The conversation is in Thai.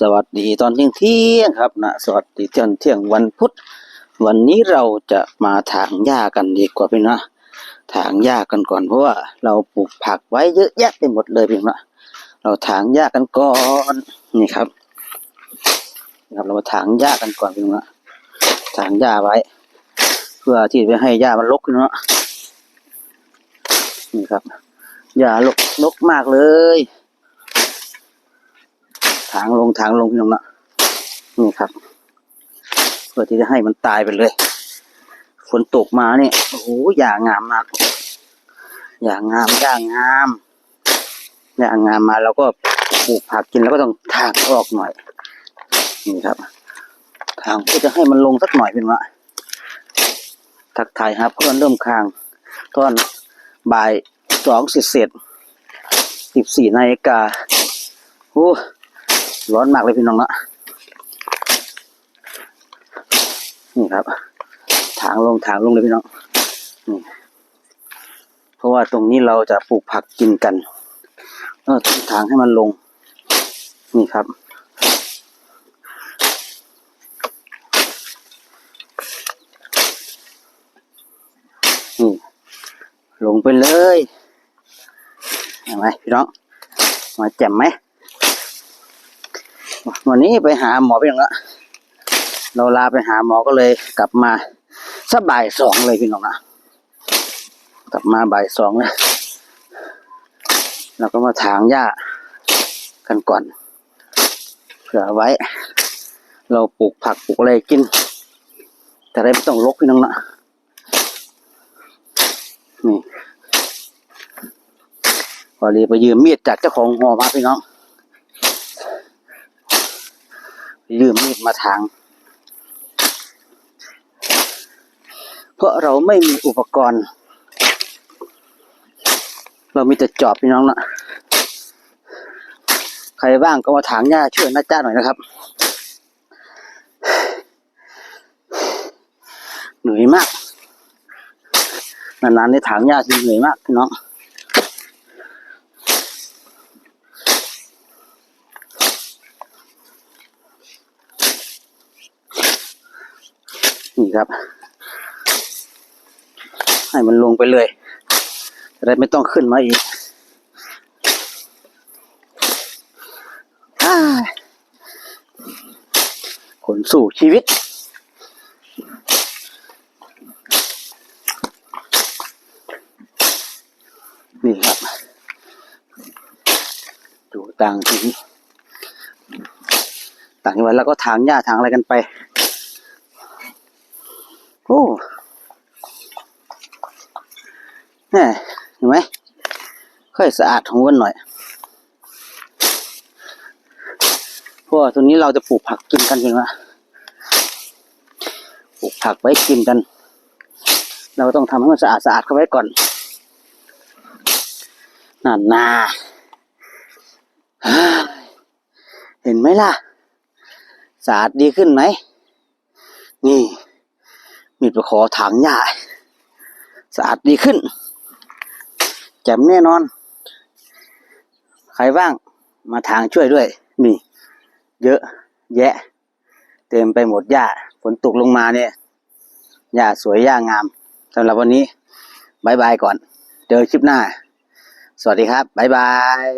สวัสดีตอนเที่ยงเที่ยงครับนะสวัสดีตอนเที่ยงวันพุธวันนี้เราจะมาถางหญ้ากันดีกว่าพี่นะถางหญ้ากันก่อนเพราะว่าเราปลูกผักไว้เยอะแยะไปหมดเลยพี่นะเราถางหญ้ากันก่อนนี่ครับนี่ครับเรามาถางหญ้ากันก่อนพี่นะถางหญ้าไว้ เพื่อที่จะให้หญ้ามันรกขึ้นนะนี่ครับหญ้ารกรกมากเลย ถางลงถางลงพี่น้องนะนี่ครับ เพื่อที่จะให้มันตายไปเลย ฝนตกมาเนี่ยโอ้โหอย่างงามมากอย่างงามอย่างงามอย่างงามมาเราก็ปลูกผักกินแล้วก็ต้องถางออกหน่อย นี่ครับ ทางเพื่อจะให้มันลงสักหน่อยพี่น้องนะทักทายครับเพื่อนเริ่มคางตอนบ่ายสองเสร็จเสร็จสิบสี่นาฬิกาโอ้ ร้อนมากเลยพี่น้องนะนี่ครับ ถางลงถางลงเลยพี่น้องนี่เพราะว่าตรงนี้เราจะปลูกผักกินกันเออต้องถางให้มันลง นี่ครับนี่ลงไปเลยเห็นไหมพี่น้องมาแจ่มไหม วันนี้ไปหาหมอพี่น้องละเราลาไปหาหมอก็เลยกลับมาสักบ่ายสองเลยพี่น้องนะกลับมาบ่ายสองเลยเราก็มาถางหญ้ากันก่อนเผื่อไว้ เราปลูกผักปลูกอะไรกิน แต่ได้ไม่ต้องรกพี่น้องนะนี่พอดีไปยืมมีดจากเจ้าของหอมาพี่น้อง ยืมมีดมาทาง เพราะเราไม่มีอุปกรณ์ เรามีแต่จอบพี่น้องนะใครบ้างก็มาถางหญ้าช่วยน้าจ้าหน่อยนะครับ เหนื่อยมาก นานๆได้ถางหญ้าทีเหนื่อยมากพี่น้อง นี่ครับ ให้มันลงไปเลยจะได้ไม่ต้องขึ้นมาอีกขนสู่ชีวิตนี่ครับดูต่างทีต่างจังหวัดแล้วก็ถางหญ้าถางอะไรกันไป อ้แน่เห็นไหมค่อยสะอาดของวันหน่อย เพราะว่าตรงนี้เราจะปลูกผักกินกันจริงละปลูกผักไว้กินกัน เราต้องทำให้มันสะอาดสะอาดเข้าไว้ก่อนนั่นนาเห็นไหมล่ะ สะอาดดีขึ้นไหม นี่ มีดไปขอถางหญ้าสะอาดดีขึ้นแจ่มแน่นอน ใครบ้างมาถางช่วยด้วย นี่ เยอะ แยะ เต็มไปหมดหญ้าฝนตกลงมาเนี่ยหญ้าสวยหญ้างามสำหรับวันนี้บายบายก่อน เจอคลิปหน้า สวัสดีครับบายบาย